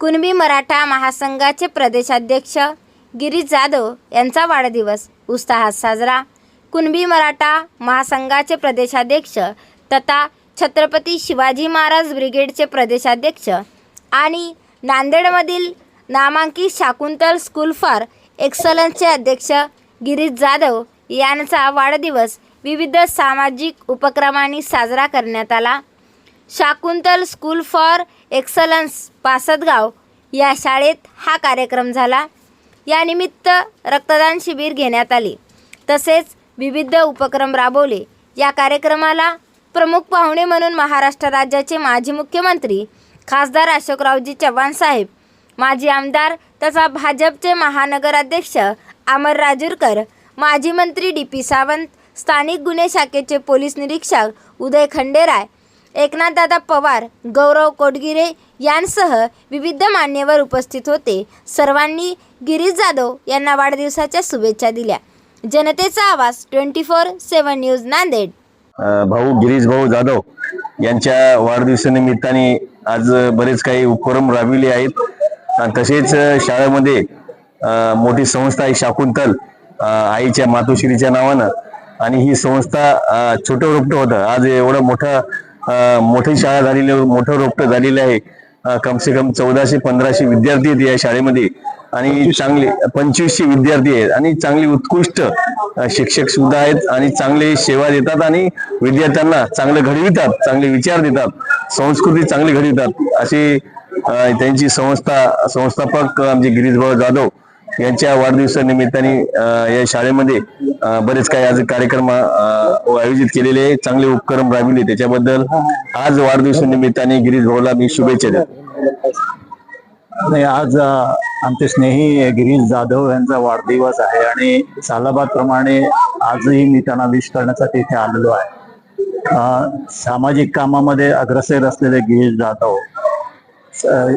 कुणबी मराठा महासंघाचे प्रदेशाध्यक्ष गिरीश जाधव यांचा वाढदिवस उत्साहात साजरा. कुणबी मराठा महासंघाचे प्रदेशाध्यक्ष तथा छत्रपती शिवाजी महाराज ब्रिगेडचे प्रदेशाध्यक्ष आणि नांदेडमधील नामांकित शाकुंतल स्कूल फॉर एक्सलन्सचे अध्यक्ष गिरीश जाधव यांचा वाढदिवस विविध सामाजिक उपक्रमांनी साजरा करण्यात आला. Shakuntal school for excellence Pasadgaon या शाळेत हा कार्यक्रम झाला. यानिमित्त रक्तदान शिबिर घेण्यात आले. तसेच विविध उपक्रम राबवले. या कार्यक्रमाला प्रमुख पाहुणे म्हणून महाराष्ट्र राज्याचे माजी मुख्यमंत्री खासदार अशोकरावजी चव्हाण साहेब माजी आमदार तथा भाजपचे महानगराध्यक्ष अमर राजूरकर माजी मंत्री डी पी सावंत स्थानिक गुन्हे शाखेचे पोलीस निरीक्षक उदय खंडेराय एकनाथदादा पवार गौरव कोटगिरे यांसह विविध मान्यवर उपस्थित होते. सर्वांनी गिरीश जाधव यांना वाढदिवसाच्या शुभेच्छा दिल्या. जनतेचा आवाज twenty four seven news Nanded. भाऊ गिरीश भाऊ जाधव यांच्या वाढदिवसानिमित्ताने आज बरेच काही उपक्रम राबविले आहेत. आणि तसेच शाळेमध्ये मोठी संस्था आहे शाकुंतल आईच्या मातोश्रीच्या नावानं. आणि ही संस्था छोटं रोपटं होतं. आज एवढं मोठं मोठी शाळा झालेली मोठं रोपटं झालेलं आहे. कमसे कम चौदाशे पंधराशे विद्यार्थी आहेत या शाळेमध्ये. आणि चांगले पंचवीसशे विद्यार्थी आहेत. आणि चांगली उत्कृष्ट शिक्षक सुद्धा आहेत आणि चांगले सेवा देतात आणि विद्यार्थ्यांना चांगले घडवितात चांगले विचार देतात. संस्कृती चांगली घडवितात. अशी अ, त्यांची संस्था संस्थापक आमचे गिरीशभाऊ जाधव यांच्या वाढदिवसानिमित्ताने या शाळेमध्ये बरेच काही आज कार्यक्रम आयोजित केलेले चांगले उपक्रम राबविले त्याच्याबद्दल आज वाढदिवसानिमित्ताने गिरीश भाऊला मी शुभेच्छा देतो. नाही आज आमचे स्नेही गिरीश जाधव यांचा वाढदिवस आहे आणि सालाबाद प्रमाणे आजही मी त्यांना विश करण्यासाठी इथे आलेलो आहे. सामाजिक कामामध्ये अग्रसर असलेले गिरीश जाधव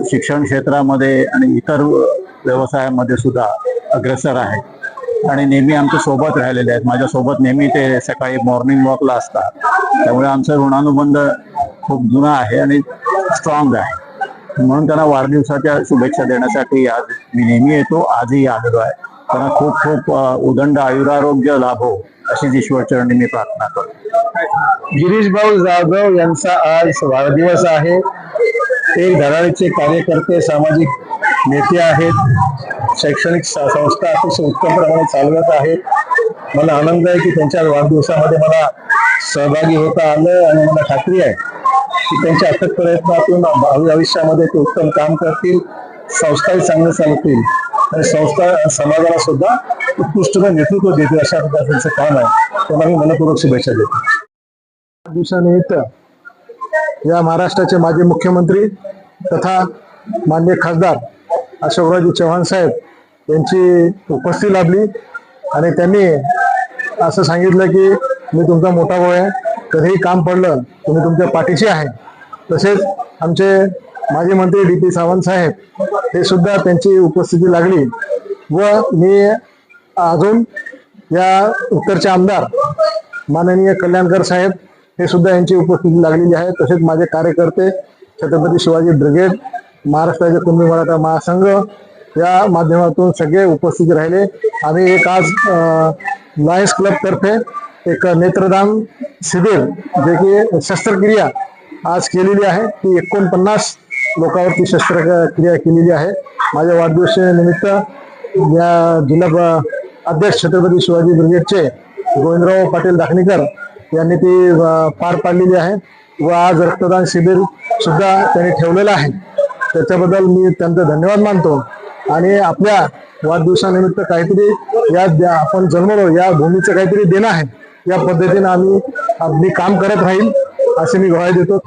शिक्षण क्षेत्रामध्ये आणि इतर व्यवसायामध्ये सुद्धा अग्रेसर आहेत आणि नेहमी आमच्यासोबत राहिलेले आहेत. माझ्या सोबत नेहमी ते सकाळी मॉर्निंग वॉकला असतात. त्यामुळे आमचा ऋणानुबंध खूप जुना आहे आणि स्ट्रॉंग आहे. म्हणून त्यांना वाढदिवसाच्या शुभेच्छा देण्यासाठी आज मी नेहमी येतो. आजही आलेलो आहे. त्यांना खूप खूप उदंड आयुरारोग्य लाभो अशीच ईश्वरचरणी मी प्रार्थना करतो. गिरीश भाऊ जाधव यांचा आज वाढदिवस आहे. ते धडाडीचे कार्यकर्ते सामाजिक नेते आहेत. शैक्षणिक संस्था अतिशय उत्तम प्रमाणे चालवत आहेत. मला आनंद आहे की त्यांच्या वाढदिवसामध्ये मला सहभागी होता आलं आणि मला खात्री आहे की त्यांच्या अथक प्रयत्नातून भावी आयुष्यामध्ये ते उत्तम काम करतील संस्थाही चांगले चालतील. आणि संस्था समाजाला सुद्धा उत्कृष्ट नेतृत्व देतील अशा प्रकारचं काम आहे. त्यांना मी मनपूर्वक शुभेच्छा देतो. दिवसानिमित्त या महाराष्ट्राचे माजी मुख्यमंत्री तथा मान्य खासदार अशोकरावजी चव्हाण साहेब यांची उपस्थिती लाभली. आणि त्यांनी असं सांगितलं की मी तुमचा मोठा भाऊ आहे. कधीही काम पडलं तुम्ही तुमच्या पाठीशी आहे. तसेच आमचे माजी मंत्री डी पी सावंत साहेब हे सुद्धा त्यांची उपस्थिती लागली. व मी अजून या उत्तरचे आमदार माननीय कल्याणकर साहेब हे सुद्धा यांची उपस्थिती लागलेली आहे. तसेच माझे कार्यकर्ते छत्रपती शिवाजी ब्रिगेड महाराष्ट्राचे कुंभी मराठा महासंघ या माध्यमातून सगळे उपस्थित राहिले. आम्ही एक आज लायन्स क्लबतर्फे एक नेत्रदान शिबिर जे की शस्त्रक्रिया आज केलेली आहे. ती एकोणपन्नास लोकांवरती शस्त्रक्रिया केलेली आहे. माझ्या वाढदिवसानिमित्त या जिल्हा अध्यक्ष छत्रपती शिवाजी ब्रिगेडचे गोविंदराव पाटील दाखणीकर यांनी ती पार पाडलेली आहे व आज रक्तदान शिबिर सुद्धा त्यांनी ठेवलेलं आहे. त्याच्याबद्दल मी त्यांचा धन्यवाद मानतो आणि आपल्या वाढदिवसानिमित्त काहीतरी या आपण जन्मलो या भूमीचं काहीतरी देणं आहे. या पद्धतीने आम्ही आपली काम करत राहील असे मी ग्वाही देतो.